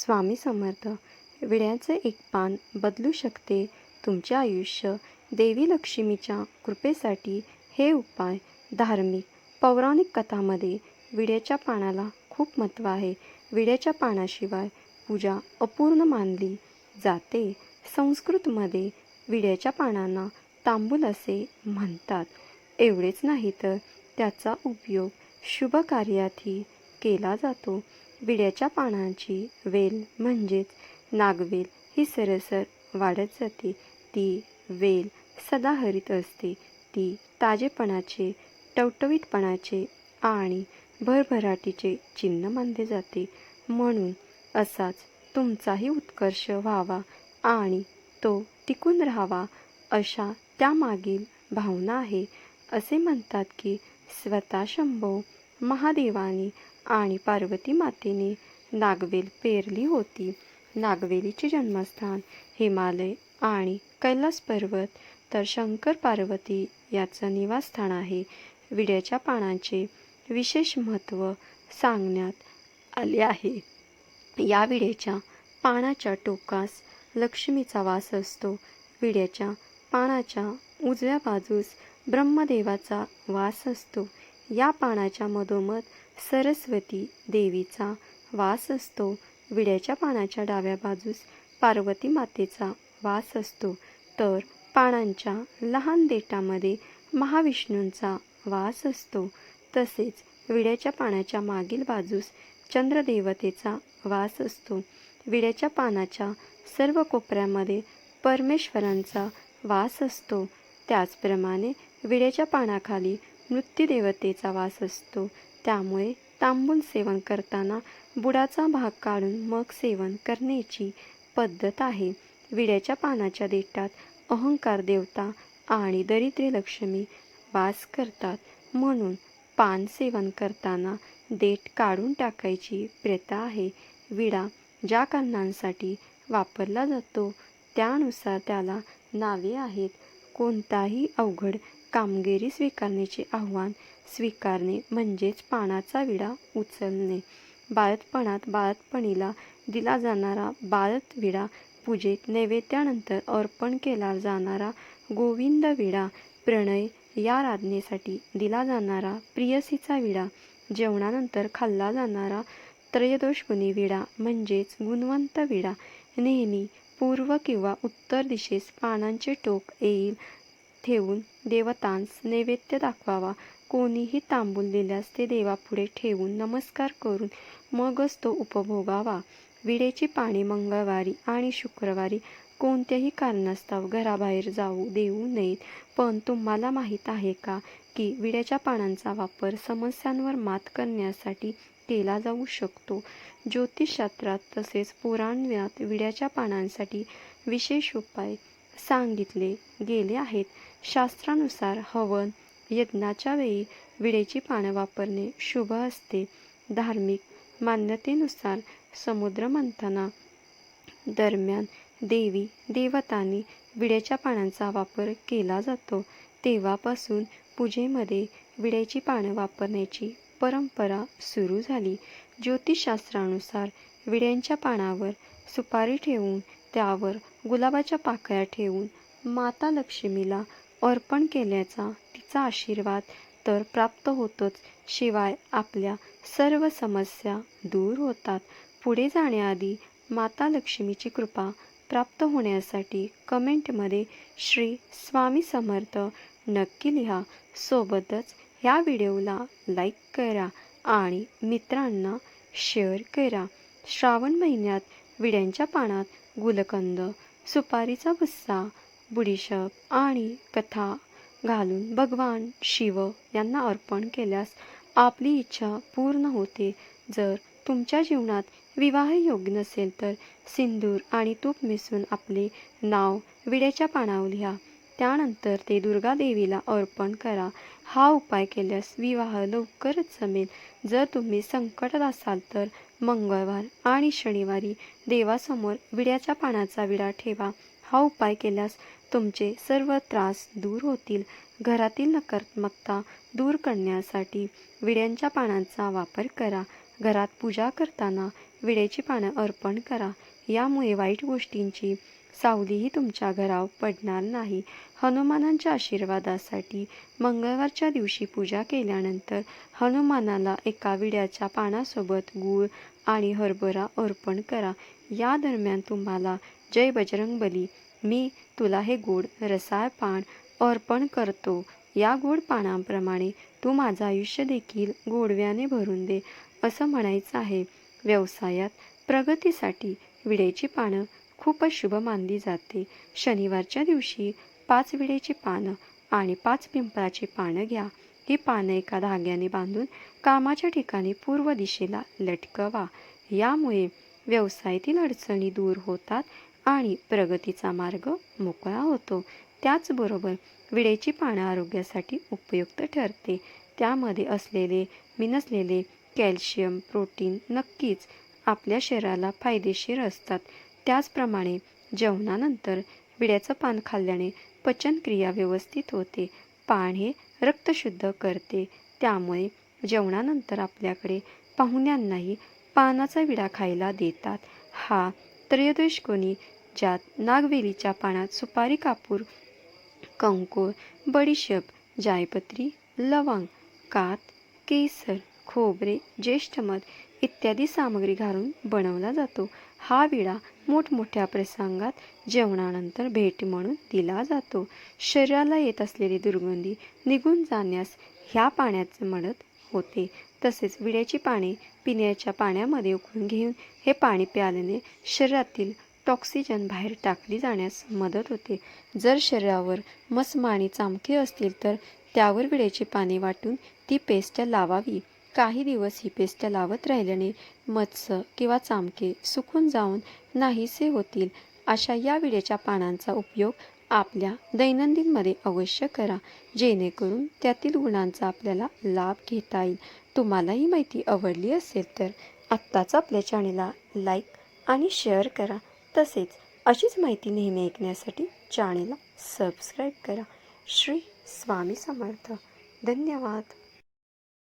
स्वामी समर्थ विड्याचे एक पान बदलू शकते तुमचे आयुष्य. देवी लक्ष्मीच्या कृपेसाठी हे उपाय धार्मिक पौराणिक कथामध्ये विड्याच्या पानाला खूप महत्त्व आहे. विड्याच्या पानाशिवाय पूजा अपूर्ण मानली जाते. संस्कृतमध्ये विड्याच्या पानांना तांबूल असे म्हणतात. एवढेच नाही तर त्याचा उपयोग शुभ कार्यातही केला जातो. विड्याच्या पानांची वेल म्हणजेच नागवेल ही सरसर वाढत जाते. ती वेल सदाहरित असते. ती ताजेपणाचे टवटवीतपणाचे आणि भरभराटीचे चिन्ह मानले जाते. म्हणून असाच तुमचाही उत्कर्ष व्हावा आणि तो टिकून राहावा अशा त्यामागील भावना आहे. असे म्हणतात की स्वतः शंभो महादेवाने आणि पार्वती मातेने नागवेल पेरली होती. नागवेलीचे जन्मस्थान हिमालय आणि कैलास पर्वत. तर शंकर पार्वती याचं निवासस्थान आहे. विड्याच्या पानांचे विशेष महत्त्व सांगण्यात आले आहे. या विड्याच्या पानाच्या टोकास लक्ष्मीचा वास असतो. विड्याच्या पानाच्या उजव्या बाजूस ब्रह्मदेवाचा वास असतो. या पानाच्या मधोमध सरस्वती देवीचा वास असतो. विड्याच्या पानाच्या डाव्या बाजूस पार्वती मातेचा वास असतो. तर पानांच्या लहान देठामध्ये महाविष्णूंचा वास असतो. तसेच विड्याच्या पानाच्या मागील बाजूस चंद्रदेवतेचा वास असतो. विड्याच्या पानाच्या सर्व कोपऱ्यामध्ये परमेश्वरांचा वास असतो. त्याचप्रमाणे विड्याच्या पानाखाली मृत्यूदेवतेचा वास असतो. त्यामुळे तांबूल सेवन करताना बुडाचा भाग काढून मग सेवन करण्याची पद्धत आहे. विड्याच्या पानाच्या देठात अहंकार देवता आणि दरिद्री लक्ष्मी वास करतात. म्हणून पान सेवन करताना देठ काढून टाकायची प्रथा आहे. विडा ज्या कारणांसाठी वापरला जातो त्यानुसार त्याला नावे आहेत. कोणताही अवघड कामगिरी स्वीकारण्याचे आव्हान स्वीकारणे म्हणजेच पानाचा विडा उचलणे. बाळतपणात बाळतपणीला दिला जाणारा बाळत विडा पूजेत नैवेद्यानंतर अर्पण केला जाणारा गोविंद विडा प्रणय या राधनेसाठी दिला जाणारा प्रियसीचा विडा जेवणानंतर खाल्ला जाणारा त्रयोदशगुणी विडा म्हणजेच गुणवंत विडा. नेहमी पूर्व किंवा उत्तर दिशेस पानांचे टोक येईल ठेवून देवतांस नैवेद्य दाखवावा. कोणीही तांबूल दिल्यास ते देवापुढे ठेवून नमस्कार करून मगच तो उपभोगावा. विडेची पाने मंगळवारी आणि शुक्रवारी कोणत्याही कारणास्तव घराबाहेर जाऊ देऊ नयेत. पण तुम्हाला माहीत आहे का की विड्याच्या पानांचा वापर समस्यांवर मात करण्यासाठी केला जाऊ शकतो. ज्योतिषशास्त्रात तसेच पुराणात विड्याच्या पानांसाठी विशेष उपाय सांगितले गेले आहेत. शास्त्रानुसार हवन यज्ञाच्या वेळी विडेची पानं वापरणे शुभ असते. धार्मिक मान्यतेनुसार समुद्र मंथना दरम्यान देवी देवतांनी विड्याच्या पानांचा वापर केला जातो. तेव्हापासून पूजेमध्ये विड्याची पानं वापरण्याची परंपरा सुरू झाली. ज्योतिषशास्त्रानुसार विड्यांच्या पानावर सुपारी ठेवून त्यावर गुलाबाच्या पाकळ्या ठेवून माता लक्ष्मीला अर्पण केल्याचा तिचा आशीर्वाद तर प्राप्त होतोच. शिवाय आपल्या सर्व समस्या दूर होतात. पुढे जाण्याआधी माता लक्ष्मीची कृपा प्राप्त होण्यासाठी कमेंटमध्ये श्री स्वामी समर्थ नक्की लिहा. सोबतच ह्या व्हिडिओला लाईक करा आणि मित्रांना शेअर करा. श्रावण महिन्यात विड्यांच्या पानात गुलकंद सुपारीचा भुस्सा बुडिशप आणि कथा घालून भगवान शिव यांना अर्पण केल्यास आपली इच्छा पूर्ण होते. जर तुमच्या जीवनात विवाह योग्य नसेल तर सिंदूर आणि तूप मिसळून आपले नाव विड्याच्या पानावर लिहा. त्यानंतर ते दुर्गा देवीला अर्पण करा. हा उपाय केल्यास विवाह लवकरच जमेल. जर तुम्ही संकटात असाल तर मंगळवार आणि शनिवारी देवासमोर विड्याच्या पानाचा विडा ठेवा. हा उपाय केल्यास तुमचे सर्व त्रास दूर होतील. घरातील नकारात्मकता दूर करण्यासाठी विड्यांच्या पानांचा वापर करा. घरात पूजा करताना विड्याची पानं अर्पण करा. यामुळे वाईट गोष्टींची सावलीही तुमच्या घरावर पडणार नाही. हनुमानांच्या आशीर्वादासाठी मंगळवारच्या दिवशी पूजा केल्यानंतर हनुमानाला एका विड्याच्या पानासोबत गूळ आणि हरभरा अर्पण करा. या दरम्यान तुम्हाला जय बजरंगबली मी तुला हे गोड रसाळ पान अर्पण करतो. या गोड पानांप्रमाणे तू माझं आयुष्य देखील गोडव्याने भरून दे असं म्हणायचं आहे. व्यवसायात प्रगतीसाठी विड्याची पानं खूपच शुभ मानली जाते. शनिवारच्या दिवशी पाच विड्याची पानं आणि पाच पिंपळाची पानं घ्या. ही पानं एका धाग्याने बांधून कामाच्या ठिकाणी पूर्व दिशेला लटकवा. यामुळे व्यवसायातील अडचणी दूर होतात आणि प्रगतीचा मार्ग मोकळा होतो. त्याचबरोबर विडेची पानं आरोग्यासाठी उपयुक्त ठरते. त्यामध्ये असलेले मिनसलेले कॅल्शियम प्रोटीन नक्कीच आपल्या शरीराला फायदेशीर असतात. त्याचप्रमाणे जेवणानंतर विड्याचं पान खाल्ल्याने पचनक्रिया व्यवस्थित होते. पान हे रक्तशुद्ध करते. त्यामुळे जेवणानंतर आपल्याकडे पाहुण्यांनाही पानाचा विडा खायला देतात. हा त्रयोदश कोणी ज्यात नागवेलीच्या पानात सुपारी कापूर कंकोळ बडीशेप जायपत्री लवंग कात केसर खोबरे ज्येष्ठमध इत्यादी सामग्री घालून बनवला जातो. हा विडा मोठमोठ्या प्रसंगात जेवणानंतर भेट म्हणून दिला जातो. शरीराला येत असलेली दुर्गंधी निघून जाण्यास ह्या पाण्याची मदत होते. तसेच विड्याची पाने पिण्याच्या पाण्यामध्ये उकळून घेऊन हे पाणी प्यायल्याने शरीरातील टॉक्सिजन बाहेर टाकली जाण्यास मदत होते. जर शरीरावर मसमाणी चामके असतील तर त्यावर विड्याची पाने वाटून ती पेस्ट लावावी. काही दिवस ही पेस्ट लावत राहिल्याने मत्स्य किंवा चामके सुकून जाऊन नाहीसे होतील. अशा या विड्याच्या पानांचा उपयोग आपल्या दैनंदिनमध्ये अवश्य करा. जेणेकरून त्यातील गुणांचा आपल्याला लाभ घेता येईल. तुम्हाला ही माहिती आवडली असेल तर आत्ताच आपल्या चॅनेलला लाईक आणि शेअर करा. तसेच अशीच माहिती नेहमी ऐकण्यासाठी चॅनेलला सबस्क्राईब करा. श्री स्वामी समर्थ. धन्यवाद.